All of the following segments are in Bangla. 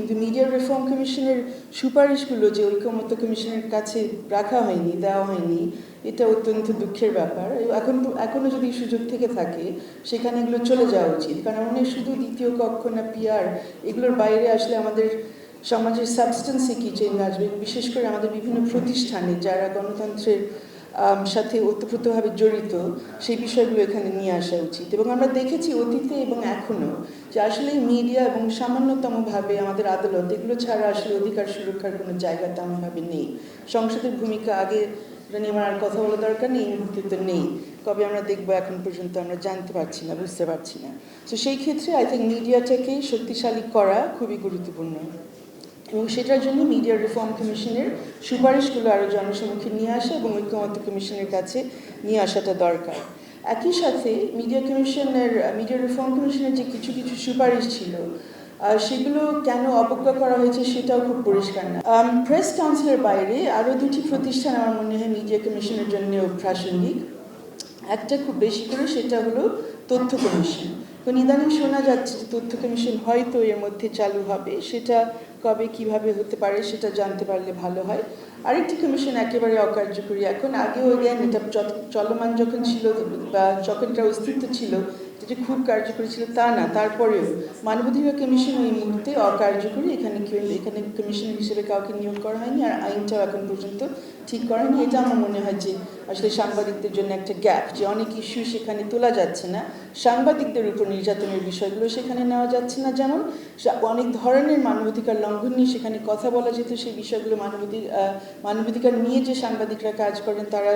কিন্তু মিডিয়া রিফর্ম কমিশনের সুপারিশগুলো যে ঐক্যমত্য কমিশনের কাছে রাখা হয়নি, দেওয়া হয়নি, এটা অত্যন্ত দুঃখের ব্যাপার। এখন এখনও যদি সুযোগ থেকে থাকে, সেখানে এগুলো চলে যাওয়া উচিত। কারণ হয় শুধু দ্বিতীয় কক্ষ না পিয়ার এগুলোর বাইরে আসলে আমাদের সমাজের সাবস্টেন্সে কি চেঞ্জ আসবে? বিশেষ করে আমাদের বিভিন্ন প্রতিষ্ঠানে যারা গণতন্ত্রের সাথে ওতপ্রোতভাবে জড়িত, সেই বিষয়গুলো এখানে নিয়ে আসা উচিত। এবং আমরা দেখেছি অতীতে এবং এখনও যে আসলে মিডিয়া এবং সামান্যতমভাবে আমাদের আদালত এগুলো ছাড়া আসলে অধিকার সুরক্ষার কোনো জায়গা তেমনভাবে নেই। সংসদের ভূমিকা আগে নিয়ে আমার আর কথা বলা দরকার নেই, এই তো নেই। কবে আমরা দেখব এখন পর্যন্ত আমরা জানতে পারছি না, বুঝতে পারছি না। তো সেই ক্ষেত্রে আই থিঙ্ক মিডিয়াটাকে শক্তিশালী করা খুবই গুরুত্বপূর্ণ। এবং সেটার জন্য মিডিয়া রিফর্ম কমিশনের সুপারিশগুলো আরও জনসম্মুখে নিয়ে আসা এবং ঐক্যমত্য কমিশনের কাছে নিয়ে আসাটা দরকার। একই সাথে মিডিয়া কমিশনের মিডিয়া রিফর্ম কমিশনের যে কিছু কিছু সুপারিশ ছিল সেগুলো কেন অবজ্ঞা করা হয়েছে সেটাও খুব পরিষ্কার না। প্রেস কাউন্সিলের বাইরে আরও দুটি প্রতিষ্ঠান আমার মনে হয় মিডিয়া কমিশনের জন্য প্রাসঙ্গিক একটা খুব বেশি করে সেটা হলো তথ্য কমিশন। তো ইদানিং শোনা যাচ্ছে তথ্য কমিশন হয়তো এর মধ্যে চালু হবে, সেটা কবে কীভাবে হতে পারে সেটা জানতে পারলে ভালো হয়। আরেকটি কমিশন একেবারে অকার্যকরী। এখন আগেও জ্ঞান এটা চলমান যখন ছিল বা যখন এটার অস্তিত্ব ছিল যেটা খুব কার্যকরী ছিল তা না। তারপরেও মানবাধিকার কমিশন ওই মুহূর্তে অকার্যকরী। এখানে এখানে কমিশনার হিসেবে কাউকে নিয়োগ করা হয়নি আর আইনটাও এখন পর্যন্ত ঠিক করা হয়নি। এটা আমার মনে হয় যে আসলে সাংবাদিকদের জন্য একটা গ্যাপ যে অনেক ইস্যু সেখানে তোলা যাচ্ছে না। সাংবাদিকদের উপর নির্যাতনের বিষয়গুলো সেখানে নেওয়া যাচ্ছে না। যেমন অনেক ধরনের মানবাধিকার লঙ্ঘন নিয়ে সেখানে কথা বলা যেত সেই বিষয়গুলো মানবাধিক মানবাধিকার নিয়ে যে সাংবাদিকরা কাজ করেন তারা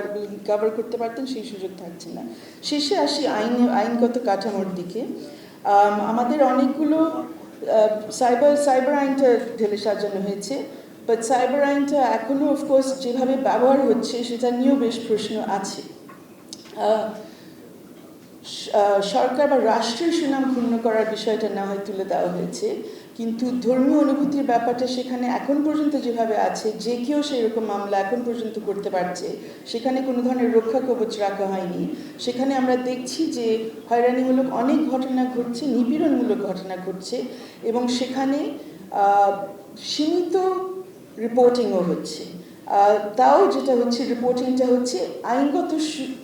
কভার করতে পারতেন সেই সুযোগ থাকছে না। শেষে আসি আইন আইনগত কাঠামোর দিকে। আম, আমাদের অনেকগুলো সাইবার সাইবার আইনটা ঢেলে সাজানো হয়েছে বাট সাইবার আইনটা এখনও অফকোর্স যেভাবে ব্যবহার হচ্ছে সেটা নিয়েও বেশ প্রশ্ন আছে। সরকার বা রাষ্ট্রের সুনাম ক্ষুণ্ণ করার বিষয়টা না হয় তুলে দেওয়া হয়েছে। কিন্তু ধর্মীয় অনুভূতির ব্যাপারটা সেখানে এখন পর্যন্ত যেভাবে আছে, যে কেউ সেই রকম মামলা এখন পর্যন্ত করতে পারছে, সেখানে কোনো ধরনের রক্ষা কবচ রাখা হয়নি। সেখানে আমরা দেখছি যে হয়রানিমূলক অনেক ঘটনা ঘটছে, নিপীড়নমূলক ঘটনা ঘটছে এবং সেখানে সীমিত রিপোর্টিংও হচ্ছে। তাও যেটা হচ্ছে রিপোর্টিংটা হচ্ছে আইনগত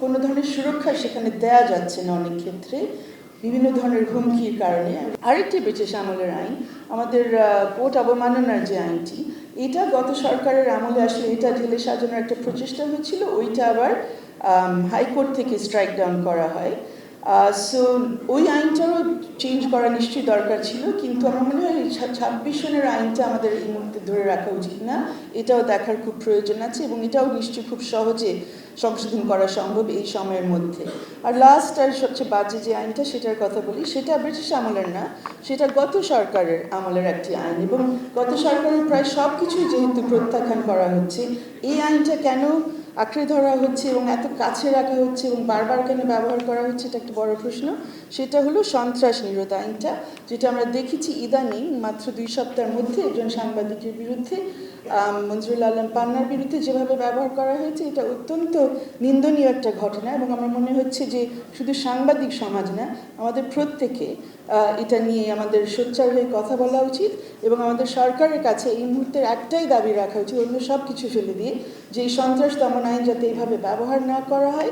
কোনো ধরনের সুরক্ষা সেখানে দেয়া যাচ্ছে না অনেক ক্ষেত্রে। বিভিন্ন ধরনের হুমকির কারণে আরেকটি ব্রিটিশ আমলের আইন, আমাদের কোর্ট অবমাননার যে আইনটি, এটা গত সরকারের আমলে আসলে এটা ঢেলে সাজানোর একটা প্রচেষ্টা হয়েছিল। ওইটা আবার হাইকোর্ট থেকে স্ট্রাইক ডাউন করা হয়। সো ওই আইনটাও চেঞ্জ করা নিশ্চয়ই দরকার ছিল, কিন্তু আমার মনে হয় ছাব্বিশ সনের আইনটা আমাদের এই মুহূর্তে ধরে রাখা উচিত না। এটাও দেখার খুব প্রয়োজন আছে এবং এটাও নিশ্চয়ই খুব সহজে সংশোধন করা সম্ভব এই সময়ের মধ্যে। আর লাস্ট আর সবচেয়ে বাজে যে আইনটা, সেটার কথা বলি, সেটা ব্রিটিশ আমলের না, সেটা গত সরকারের আমলের একটি আইন এবং গত সরকারের প্রায় সব কিছুই যেহেতু প্রত্যাখ্যান করা হচ্ছে, এই আইনটা কেন আঁকড়ে ধরা হচ্ছে এবং এত কাছে রাখা হচ্ছে এবং বারবার কেন ব্যবহার করা হচ্ছে, এটা একটা বড় প্রশ্ন। সেটা হলো সন্ত্রাস নিরোধ আইনটা, যেটা আমরা দেখেছি ইদানিং মাত্র দুই সপ্তাহের মধ্যে একজন সাংবাদিকের বিরুদ্ধে মঞ্জুরুল আলম পান্নার বিরুদ্ধে যেভাবে ব্যবহার করা হয়েছে, এটা অত্যন্ত নিন্দনীয় একটা ঘটনা এবং আমার মনে হচ্ছে যে শুধু সাংবাদিক সমাজ না, আমাদের প্রত্যেকে এটা নিয়ে আমাদের সোচ্চার হয়ে কথা বলা উচিত এবং আমাদের সরকারের কাছে এই মুহূর্তের একটাই দাবি রাখা উচিত, অন্য সব কিছু ফেলে দিয়ে যে সন্ত্রাস দমন আইন যাতে এইভাবে ব্যবহার না করা হয়